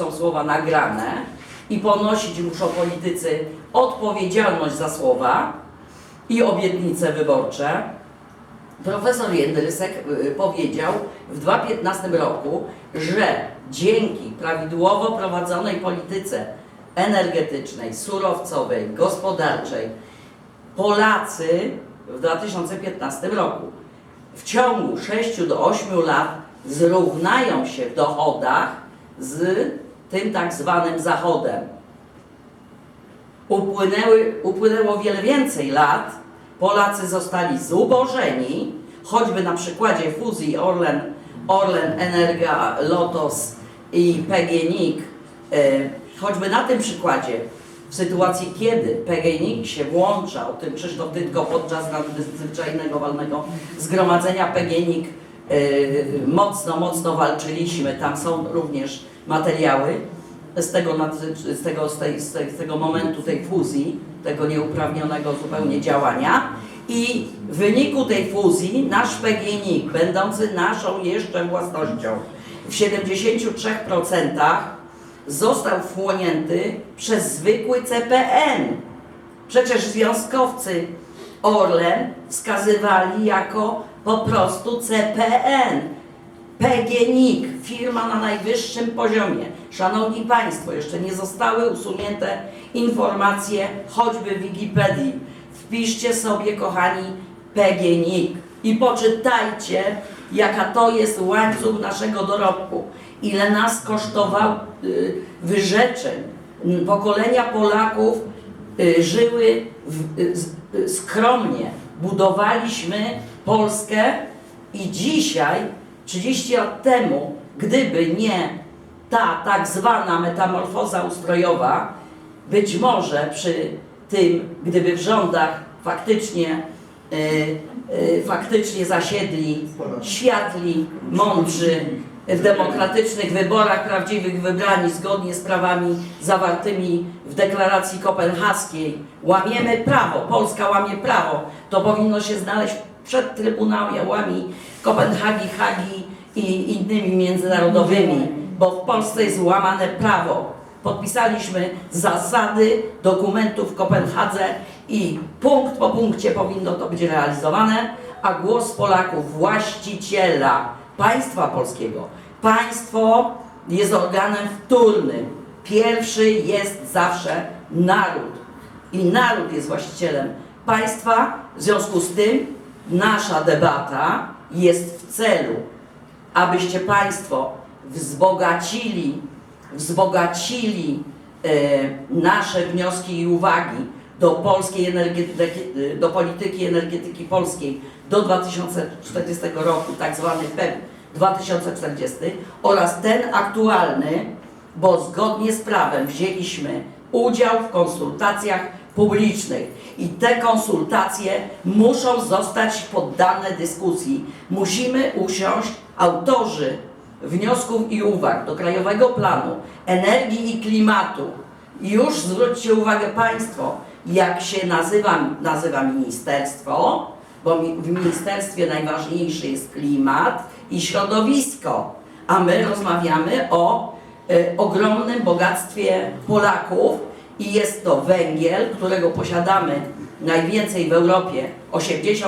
są słowa nagrane i ponosić muszą politycy odpowiedzialność za słowa i obietnice wyborcze. Profesor Jędrysek y, powiedział w 2015 roku, że dzięki prawidłowo prowadzonej polityce energetycznej, surowcowej, gospodarczej Polacy w 2015 roku w ciągu 6 do 8 lat zrównają się w dochodach z tym tak zwanym Zachodem. Upłynęły, upłynęło wiele więcej lat, Polacy zostali zubożeni, choćby na przykładzie fuzji Orlen, Orlen Energa, Lotos i PGNiG, e, choćby na tym przykładzie, w sytuacji kiedy PGNiG się włącza, o tym Krzysztof Tytko podczas nadzwyczajnego walnego zgromadzenia PGNiG e, mocno, mocno walczyliśmy, tam są również materiały z tego, z tego, z tej, z tego momentu tej fuzji, tego nieuprawnionego zupełnie działania i w wyniku tej fuzji nasz PGNiG, będący naszą jeszcze własnością, w 73% został wchłonięty przez zwykły CPN. Przecież związkowcy Orlen wskazywali jako po prostu CPN. PGNiG, firma na najwyższym poziomie. Szanowni Państwo, jeszcze nie zostały usunięte informacje choćby w Wikipedii. Wpiszcie sobie, kochani, PGNiG i poczytajcie, jaka to jest łańcuch naszego dorobku. Ile nas kosztował y, wyrzeczeń. Pokolenia Polaków y, żyły y, skromnie. Budowaliśmy Polskę i dzisiaj, 30 lat temu, gdyby nie ta tak zwana metamorfoza ustrojowa, być może przy tym, gdyby w rządach faktycznie, y, y, faktycznie zasiedli światli, mądrzy, w demokratycznych wyborach prawdziwych wybrani zgodnie z prawami zawartymi w deklaracji kopenhaskiej. Łamiemy prawo, Polska łamie prawo. To powinno się znaleźć przed trybunałami Kopenhagi, Hagi i innymi międzynarodowymi, bo w Polsce jest łamane prawo. Podpisaliśmy zasady dokumentów w Kopenhadze i punkt po punkcie powinno to być realizowane, a głos Polaków, właściciela państwa polskiego, państwo jest organem wtórnym. Pierwszy jest zawsze naród i naród jest właścicielem państwa. W związku z tym nasza debata jest w celu, abyście Państwo wzbogacili, wzbogacili e, nasze wnioski i uwagi do polskiej energetyki, do polityki energetyki polskiej do 2040 roku, tak zwany PEP 2040 oraz ten aktualny, bo zgodnie z prawem wzięliśmy udział w konsultacjach publicznych i te konsultacje muszą zostać poddane dyskusji. Musimy usiąść autorzy wniosków i uwag do Krajowego Planu Energii i Klimatu. Już zwróćcie uwagę Państwo, jak się nazywa, nazywa ministerstwo, bo w ministerstwie najważniejszy jest klimat i środowisko, a my rozmawiamy o e, ogromnym bogactwie Polaków i jest to węgiel, którego posiadamy najwięcej w Europie 85%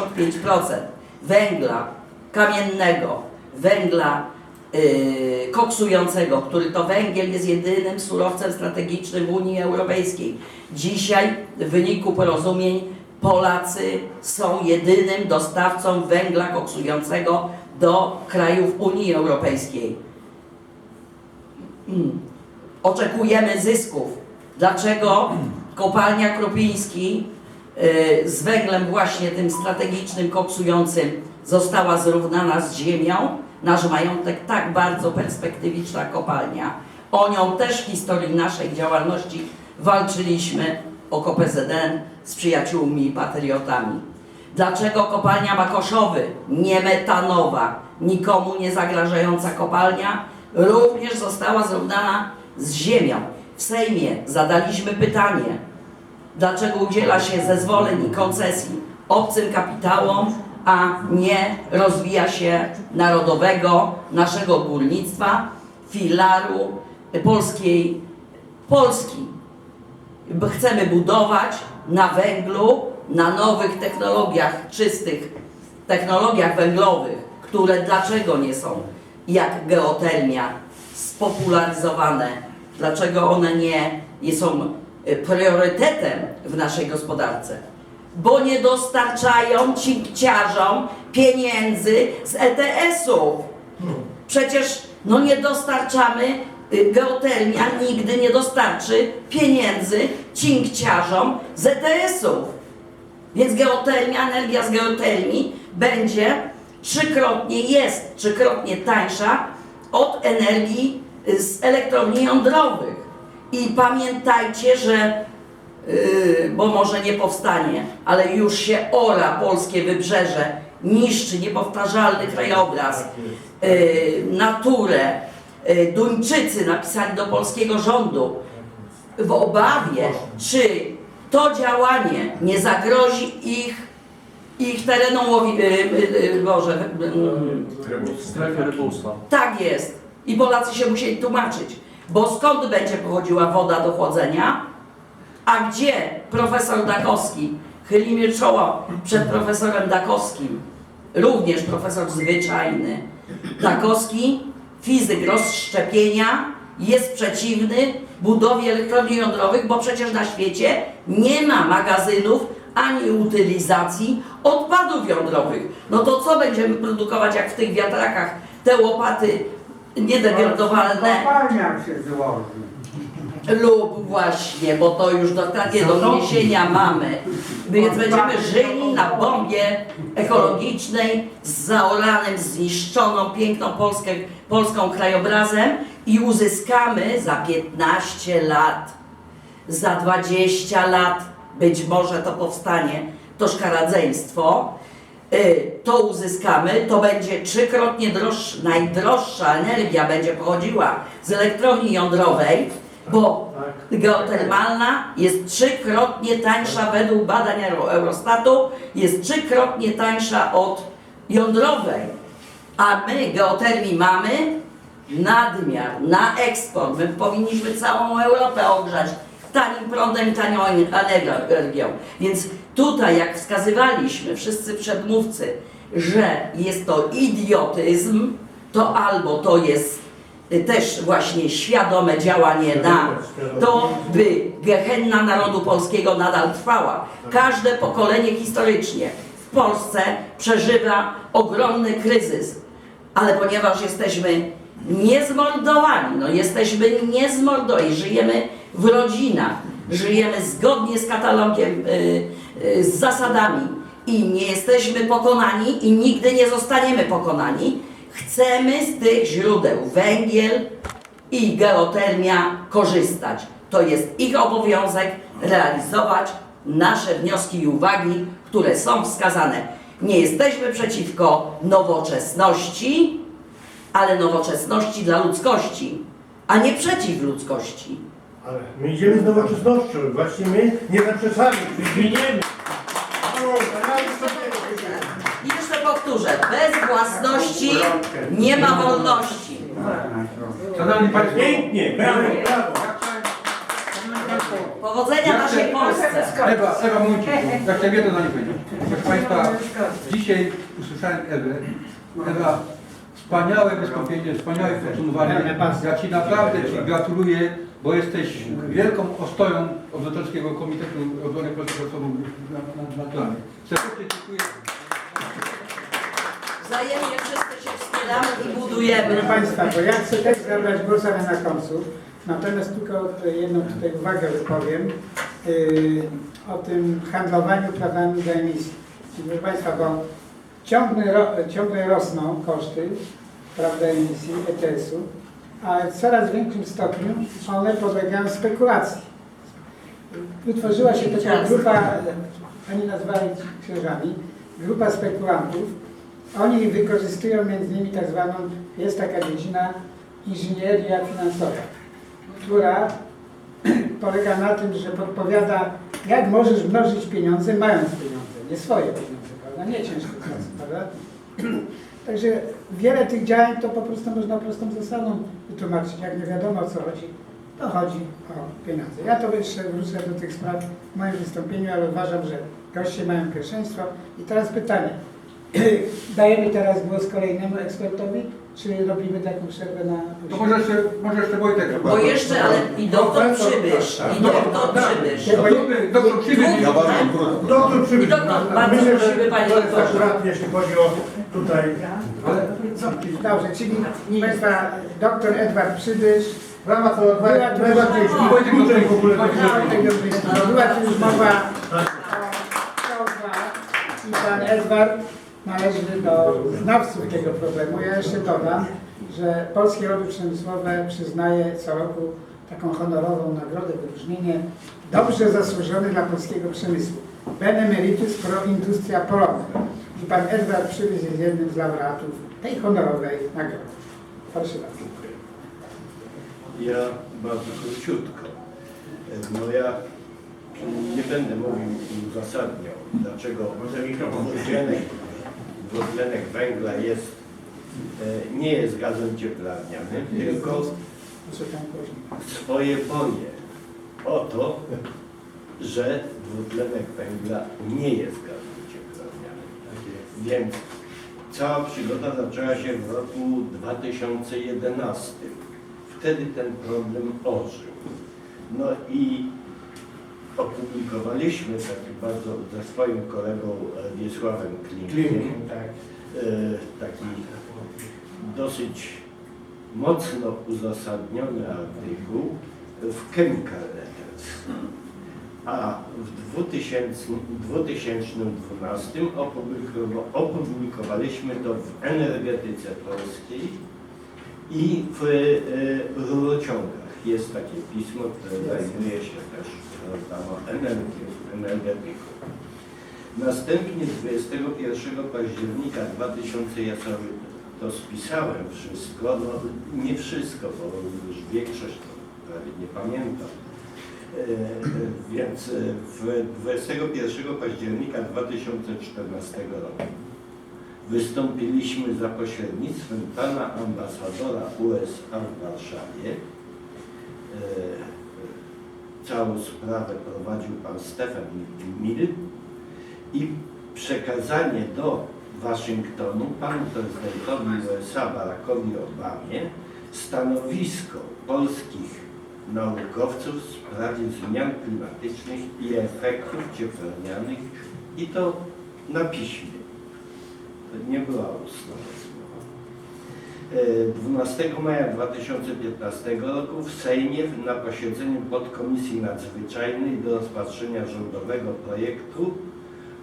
węgla kamiennego, węgla yy, koksującego, który to węgiel jest jedynym surowcem strategicznym w Unii Europejskiej. Dzisiaj w wyniku porozumień Polacy są jedynym dostawcą węgla koksującego do krajów Unii Europejskiej. Mm. Oczekujemy zysków. Dlaczego kopalnia Krupiński y, z węglem właśnie tym strategicznym, koksującym została zrównana z ziemią? Nasz majątek tak bardzo perspektywiczna kopalnia. O nią też w historii naszej działalności walczyliśmy o KPZN z przyjaciółmi i patriotami. Dlaczego kopalnia Makoszowy, nie metanowa, nikomu nie zagrażająca kopalnia, również została zrównana z ziemią? W Sejmie zadaliśmy pytanie, dlaczego udziela się zezwoleń i koncesji obcym kapitałom, a nie rozwija się narodowego, naszego górnictwa, filaru polskiej Polski. Chcemy budować na węglu, na nowych technologiach czystych, technologiach węglowych, które dlaczego nie są jak geotermia spopularyzowane, dlaczego one nie, nie są y, priorytetem w naszej gospodarce. Bo nie dostarczają cinkciarzom pieniędzy z ETS-ów. Przecież no nie dostarczamy, y, geotermia nigdy nie dostarczy pieniędzy cinkciarzom z ETS-ów. Więc geotermia, energia z geotermii będzie trzykrotnie, jest trzykrotnie tańsza od energii z elektrowni jądrowych. I pamiętajcie, że, yy, bo może nie powstanie, ale już się ora polskie wybrzeże, niszczy niepowtarzalny krajobraz, yy, naturę. Yy, Duńczycy napisali do polskiego rządu w obawie, czy to działanie nie zagrozi ich, ich terenom łowi, Boże, yy, Strefy rybołówstwa. tak jest. I Polacy się musieli tłumaczyć, bo skąd będzie pochodziła woda do chłodzenia, a gdzie profesor Dakowski chyli mi czoło przed profesorem Dakowskim, również profesor zwyczajny. Dakowski, fizyk rozszczepienia, jest przeciwny budowie elektrowni jądrowych, bo przecież na świecie nie ma magazynów ani utylizacji odpadów jądrowych. No to co będziemy produkować jak w tych wiatrakach te łopaty niedegradowalne Kopalniach się złoży. lub właśnie, bo to już do, takie do wniesienia mamy. Więc będziemy żyli na bombie ekologicznej z zaoranym, zniszczoną, piękną Polskę, polską krajobrazem i uzyskamy za 15 lat, za 20 lat, być może to powstanie, to szkaradzeństwo, y, to uzyskamy, to będzie trzykrotnie droższa, najdroższa energia będzie pochodziła z elektrowni jądrowej, bo geotermalna jest trzykrotnie tańsza według badań Euro- Eurostatu, jest trzykrotnie tańsza od jądrowej. A my geotermii mamy nadmiar, na eksport. My powinniśmy całą Europę ogrzać tanim prądem tanią energią. Więc tutaj, jak wskazywaliśmy wszyscy przedmówcy, że jest to idiotyzm, to albo to jest też właśnie świadome działanie na to, by gehenna narodu polskiego nadal trwała. Każde pokolenie historycznie w Polsce przeżywa ogromny kryzys, ale ponieważ jesteśmy niezmordowani, no jesteśmy niezmordowani, żyjemy w rodzinach, żyjemy zgodnie z katalogiem, y, y, z zasadami i nie jesteśmy pokonani i nigdy nie zostaniemy pokonani, chcemy z tych źródeł węgiel i geotermia korzystać. To jest ich obowiązek realizować nasze wnioski i uwagi, które są wskazane. Nie jesteśmy przeciwko nowoczesności, ale nowoczesności dla ludzkości, a nie przeciw ludzkości. Ale my idziemy z nowoczesnością. Właśnie my nie zaprzeczamy, winiemy. I jeszcze powtórzę, bez własności nie ma wolności. Szanowni Państwo, Pięknie, brawo, brawo. Powodzenia naszej Polsce. Ewa, Ewa Muńczyk, ja chciałem jedno na nie powiedzieć. Proszę Państwa, dzisiaj usłyszałem Ewę. Ewa, wspaniałe wystąpienie, wspaniałe podsumowanie. Ja Ci naprawdę Ci gratuluję, bo jesteś wielką ostoją Obywatelskiego Komitetu Obrony Polskiego Sądu na, na, na planie. Serdecznie dziękuję. Wzajemnie wszyscy się wspieramy i budujemy. Proszę Państwa, bo ja chcę też zabrać głos, ale na końcu. Natomiast tylko jedną tutaj uwagę wypowiem yy, o tym handlowaniu prawami do emisji. Proszę Państwa, bo ciągle, ro, ciągle rosną koszty prawda, emisji ETS-u, a w coraz większym stopniu one podlegają spekulacji. Wytworzyła się taka grupa, oni nazwali krzyżami, grupa spekulantów, oni wykorzystują między innymi tak zwaną, jest taka dziedzina inżynieria finansowa, która polega na tym, że podpowiada, jak możesz mnożyć pieniądze, mając pieniądze, nie swoje pieniądze, prawda, nie ciężko pracy, prawda? Także wiele tych działań to po prostu można prostą zasadą wytłumaczyć. Jak nie wiadomo o co chodzi, to chodzi o pieniądze. Ja to jeszcze wrócę do tych spraw w moim wystąpieniu, ale uważam, że goście mają pierwszeństwo. I teraz pytanie. Dajemy teraz głos kolejnemu ekspertowi, czy robimy taką przerwę na... To może jeszcze, może jeszcze Wojtek. Bo jeszcze, ale i doktor Przybysz, i doktor Przybysz. Doktor, krótko. Doktor Przybysz, I doktor, bardzo prosimy, panie doktorze. jeśli chodzi o tutaj Dobrze, czyli Państwa, doktor Edward Przybysz, ramach to Była tu już-. Była tu już mowa o CO2 i pan Edward należy do znawców tego problemu. Ja jeszcze dodam, że Polskie Lobby Przemysłowe przyznaje co roku taką honorową nagrodę, wyróżnienie dobrze zasłużone dla polskiego przemysłu. Benemeritus pro Industria Polonna. I pan Edward Przybysz jest jednym z laureatów tej honorowej nagrody. Proszę bardzo. Ja bardzo króciutko. No ja nie będę mówił i uzasadniał, dlaczego dwutlenek, dwutlenek węgla jest, e, nie jest gazem cieplarnianym, tylko swoje boje o to, że dwutlenek węgla nie jest gazem. Więc cała przygoda zaczęła się w roku 2011. Wtedy ten problem ożył. No i opublikowaliśmy taki bardzo ze swoim kolegą Wiesławem Klimkiem e, taki dosyć mocno uzasadniony artykuł w Chemical Letters. A w 2000, 2012 opublikowa- opublikowaliśmy to w Energetyce Polskiej i w e, rurociągach. Jest takie pismo, które zajmuje się też prawda, energią, energetyką. Następnie 21 października 2000, ja sobie to spisałem wszystko, no nie wszystko, bo już większość to prawie nie pamiętam. E, e, Więc e, w 21 października 2014 roku wystąpiliśmy za pośrednictwem pana ambasadora USA w Warszawie. Całą sprawę prowadził pan Stefan Mill i przekazanie do Waszyngtonu panu prezydentowi USA Barackowi Obamie stanowisko polskich naukowców w sprawie zmian klimatycznych i efektów cieplarnianych i to na piśmie. To nie była ustna. E, 12 maja 2015 roku w Sejmie na posiedzeniu podkomisji nadzwyczajnej do rozpatrzenia rządowego projektu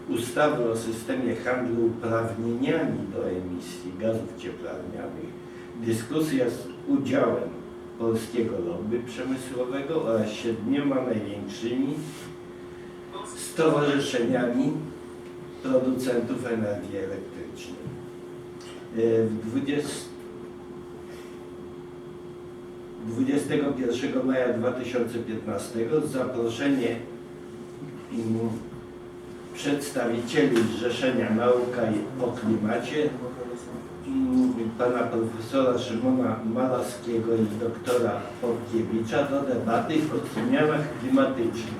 ustawy o systemie handlu uprawnieniami do emisji gazów cieplarnianych. Dyskusja z udziałem polskiego lobby przemysłowego oraz siedmioma największymi stowarzyszeniami producentów energii elektrycznej. E, W 20 21 maja 2015 zaproszenie przedstawicieli Zrzeszenia Nauka o Klimacie pana profesora Szymona Malaskiego i doktora Porkiewicza do debaty o zmianach klimatycznych.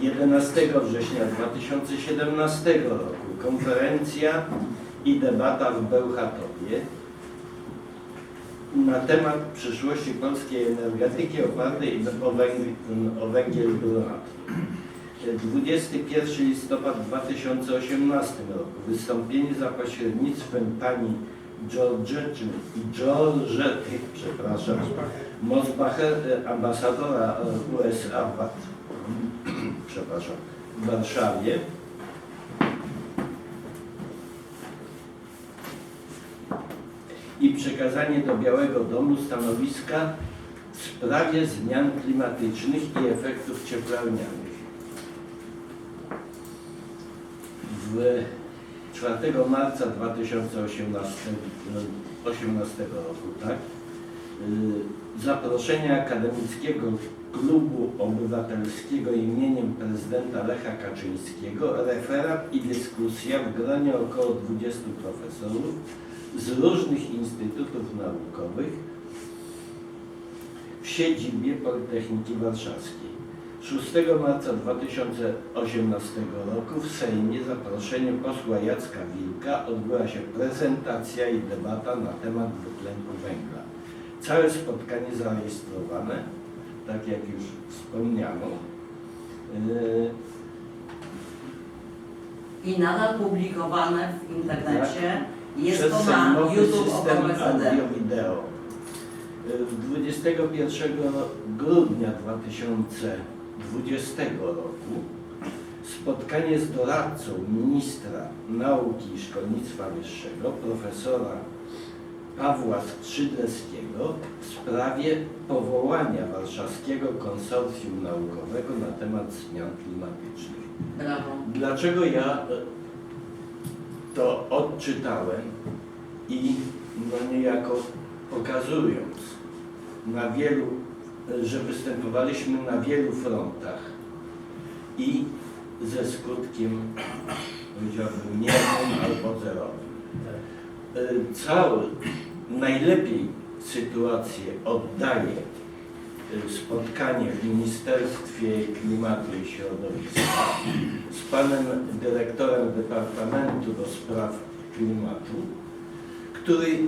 11 września 2017 roku konferencja i debata w Bełchatowie na temat przyszłości polskiej energetyki opartej o węgiel, brunatny. 21 listopad 2018 roku wystąpienie za pośrednictwem pani Georgety Georgety, przepraszam, Mosbacher, ambasadora USA przepraszam, w Warszawie. I przekazanie do Białego Domu stanowiska w sprawie zmian klimatycznych i efektów cieplarnianych. W 4 marca 2018 18 roku, tak? y, zaproszenia Akademickiego Klubu Obywatelskiego imieniem prezydenta Lecha Kaczyńskiego, referat i dyskusja w gronie około 20 profesorów z różnych instytutów naukowych w siedzibie Politechniki Warszawskiej. 6 marca 2018 roku w Sejmie zaproszeniem posła Jacka Wilka odbyła się prezentacja i debata na temat dwutlenku węgla. Całe spotkanie zarejestrowane, tak jak już wspomniano. Yy, I nadal publikowane w internecie. Jest przez to na YouTube system audio-wideo. Y, 21 grudnia 2020 roku spotkanie z doradcą ministra nauki i szkolnictwa wyższego, profesora Pawła Skrzydleckiego w sprawie powołania Warszawskiego Konsorcjum Naukowego na temat zmian klimatycznych. Brawo. Dlaczego ja e, to odczytałem i no niejako pokazując na wielu, że występowaliśmy na wielu frontach i ze skutkiem powiedziałbym miernym albo zerowym. E, Cały, najlepiej sytuację oddaje e, spotkanie w Ministerstwie Klimatu i Środowiska z panem dyrektorem Departamentu do Spraw Klimatu, który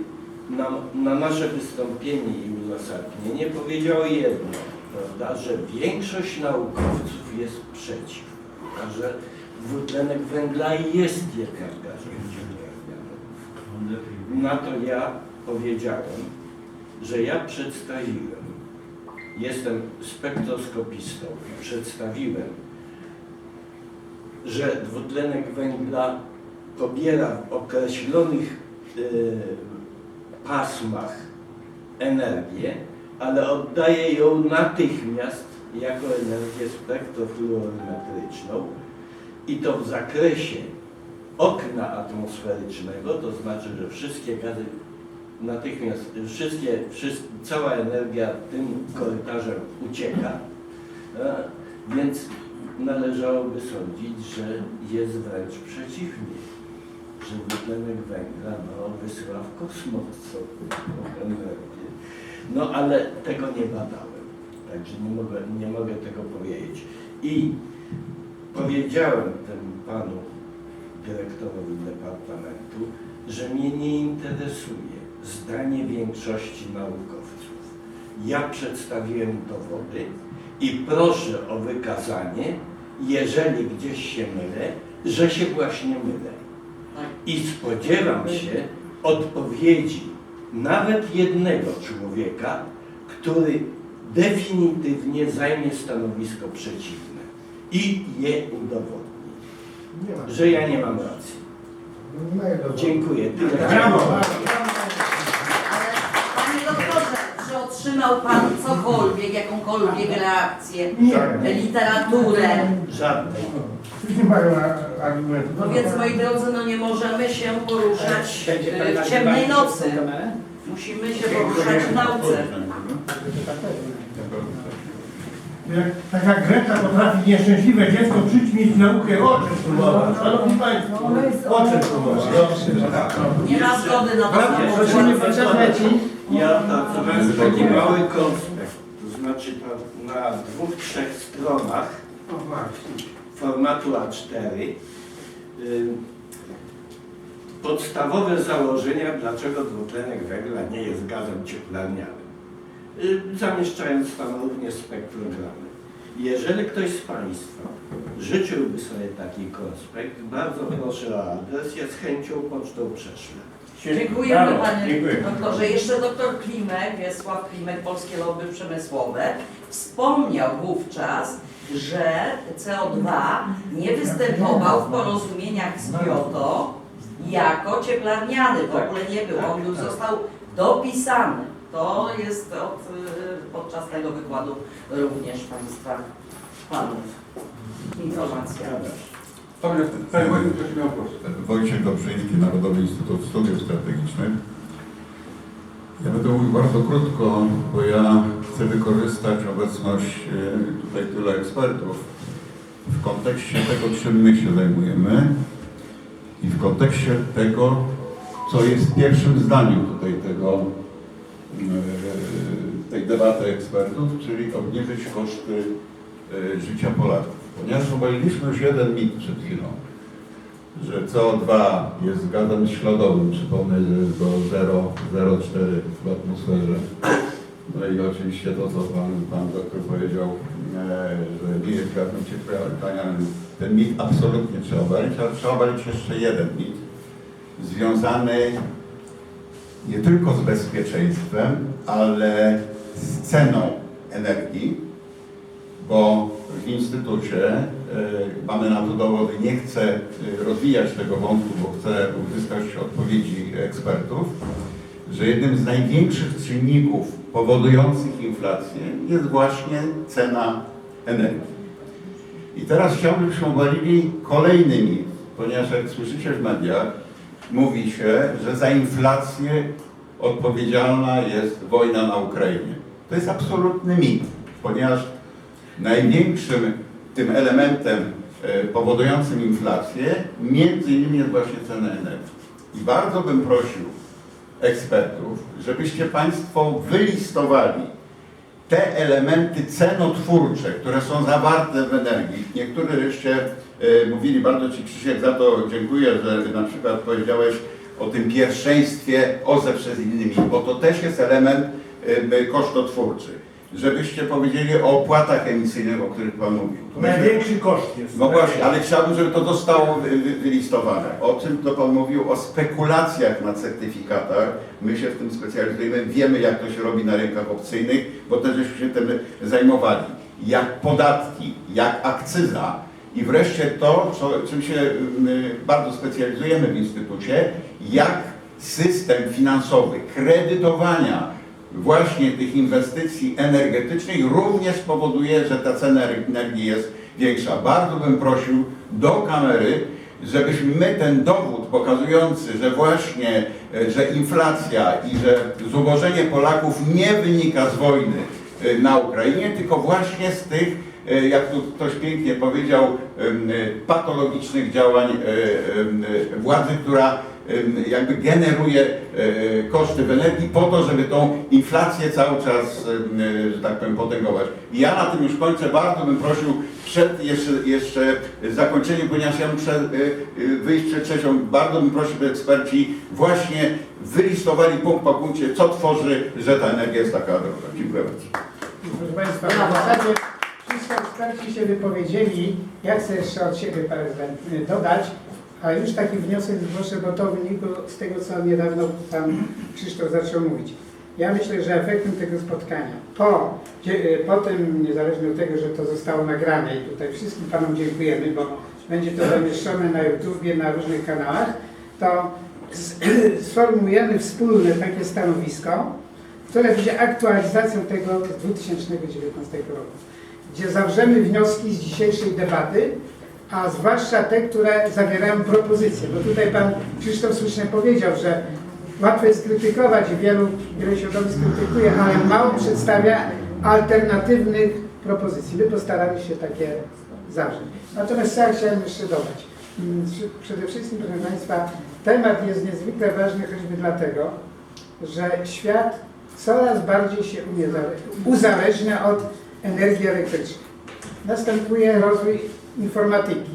na nasze wystąpienie i uzasadnienie powiedział jedno, prawda, że większość naukowców jest przeciw, prawda, że dwutlenek węgla jest jednak gazem. Na to ja powiedziałem, że ja przedstawiłem, jestem spektroskopistą i przedstawiłem że dwutlenek węgla pobiera w określonych y, pasmach energię, ale oddaje ją natychmiast jako energię spektrofluorometryczną i to w zakresie okna atmosferycznego, to znaczy, że wszystkie gazy natychmiast, wszystkie, wszyst, cała energia tym korytarzem ucieka, więc należałoby sądzić, że jest wręcz przeciwnie, że dwutlenek węgla no, wysyła w kosmos tą energię. No ale tego nie badałem, także nie mogę, nie mogę tego powiedzieć. I powiedziałem temu panu dyrektorowi departamentu, że mnie nie interesuje zdanie większości naukowców. Ja przedstawiłem dowody i proszę o wykazanie, jeżeli gdzieś się mylę, że się właśnie mylę. Tak. I spodziewam się odpowiedzi nawet jednego człowieka, który definitywnie zajmie stanowisko przeciwne i je udowodni, że ja nie mam racji. Dziękuję. Tyle. Brawo! Panie doktorze, czy otrzymał pan cokolwiek, jakąkolwiek reakcję, literaturę? Żadnej. Wszyscy mają a- argumenty. No więc moi drodzy, no nie możemy się poruszać e, w ciemnej nocy. Musimy się poruszać w nauce. Jak taka Greta potrafi nieszczęśliwe dziecko przyćmić naukę o czym próbować. Szanowni Państwo, o czym próbować? Nie ma zgody na to. Prosimy poczekać i Ja pracowałem taki mały konspekt, to znaczy na, na dwóch, trzech stronach formatu A4 y, podstawowe założenia, dlaczego dwutlenek węgla nie jest gazem cieplarnianym. Zamieszczając tam również spektrogramy. Jeżeli ktoś z Państwa życzyłby sobie taki konspekt, bardzo proszę o adres, ja z chęcią pocztą prześlę. Dziękujemy Brawo, panie dziękuję. doktorze. Jeszcze doktor Klimek, Wiesław Klimek, Polskie Lobby Przemysłowe, wspomniał wówczas, że CO2 nie występował w porozumieniach z Kyoto jako cieplarniany. W ogóle nie był. On już został dopisany. To jest od, y, podczas tego wykładu również Państwa panów informacja. Panie Wojciech, Dobrzyński, Narodowy Instytut Studiów Strategicznych. Ja będę mówił bardzo krótko, bo ja chcę wykorzystać obecność e, tutaj tylu ekspertów w kontekście tego, czym my się zajmujemy i w kontekście tego, co jest pierwszym zdaniu tutaj tego, e, tej debaty ekspertów, czyli obniżyć koszty e, życia Polaków. Ponieważ obaliliśmy już jeden mit przed chwilą, że CO2 jest gazem śladowym, przypomnę, że jest do 0,04 w atmosferze. No i oczywiście to, co pan, pan doktor powiedział, e, że nie jest gazem cieplarnianym, ten mit absolutnie trzeba obalić, ale trzeba obalić jeszcze jeden mit, związany nie tylko z bezpieczeństwem, ale z ceną energii, bo w Instytucie e, mamy na to dowody, nie chcę e, rozwijać tego wątku, bo chcę uzyskać odpowiedzi ekspertów, że jednym z największych czynników powodujących inflację jest właśnie cena energii. I teraz chciałbym, żebyśmy obalili kolejny mit, ponieważ jak słyszycie w mediach, mówi się, że za inflację odpowiedzialna jest wojna na Ukrainie. To jest absolutny mit, ponieważ największym tym elementem e, powodującym inflację między innymi jest właśnie cena energii. I bardzo bym prosił ekspertów, żebyście Państwo wylistowali te elementy cenotwórcze, które są zawarte w energii. Niektórzy jeszcze e, mówili, bardzo Ci Krzysiek za to dziękuję, że na przykład powiedziałeś o tym pierwszeństwie OZE przez innymi, bo to też jest element e, kosztotwórczy. Żebyście powiedzieli o opłatach emisyjnych, o których Pan mówił. Największy koszt jest. No właśnie, ale chciałbym, żeby to zostało wy, wy, wylistowane. O czym to Pan mówił? O spekulacjach na certyfikatach. My się w tym specjalizujemy, wiemy jak to się robi na rynkach opcyjnych, bo też żeśmy się tym zajmowali. Jak podatki, jak akcyza i wreszcie to, co, czym się my bardzo specjalizujemy w Instytucie, jak system finansowy kredytowania właśnie tych inwestycji energetycznych również powoduje, że ta cena energii jest większa. Bardzo bym prosił do kamery, żebyśmy my ten dowód pokazujący, że właśnie, e, że inflacja i że zubożenie Polaków nie wynika z wojny e, na Ukrainie, tylko właśnie z tych, e, jak tu ktoś pięknie powiedział, patologicznych działań władzy, która jakby generuje e, koszty w energii po to, żeby tą inflację cały czas, e, że tak powiem, potęgować. Ja na tym już kończę. Bardzo bym prosił przed jeszcze, jeszcze zakończeniem, ponieważ ja muszę e, e, wyjść przed trzecią, bardzo bym prosił, by eksperci właśnie wylistowali punkt po punkcie, co tworzy, że ta energia jest taka droga. Dziękuję bardzo. Proszę Państwa, wszyscy eksperci się wypowiedzieli. Ja chcę jeszcze od siebie parę dodać, ale już taki wniosek zgłoszę, bo to wynikło z tego, co niedawno Pan Krzysztof zaczął mówić. Ja myślę, że efektem tego spotkania, po, dzie- po tym, niezależnie od tego, że to zostało nagrane i tutaj wszystkim Panom dziękujemy, bo będzie to zamieszczone na YouTubie, na różnych kanałach, to sformułujemy wspólne takie stanowisko, które będzie aktualizacją tego z 2019 roku, gdzie zawrzemy wnioski z dzisiejszej debaty, a zwłaszcza te, które zawierają propozycje, bo tutaj Pan Krzysztof słusznie powiedział, że łatwo jest krytykować i wielu, wiele środowisk krytykuje, ale mało przedstawia alternatywnych propozycji. My postaramy się takie zawrzeć. Natomiast co ja chciałem jeszcze dodać? Mm, Przede wszystkim, proszę Państwa, temat jest niezwykle ważny choćby dlatego, że świat coraz bardziej się uzależnia od energii elektrycznej. Następuje rozwój informatyki,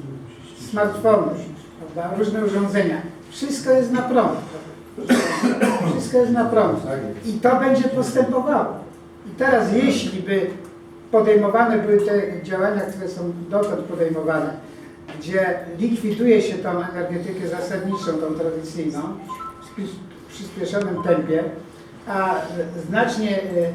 smartfonów, prawda, różne urządzenia. Wszystko jest na prąd. Wszystko jest na prąd. I to będzie postępowało. I teraz jeśli by podejmowane były te działania, które są dotąd podejmowane, gdzie likwiduje się tą energetykę zasadniczą, tą tradycyjną, w przyspieszonym tempie, a znacznie e,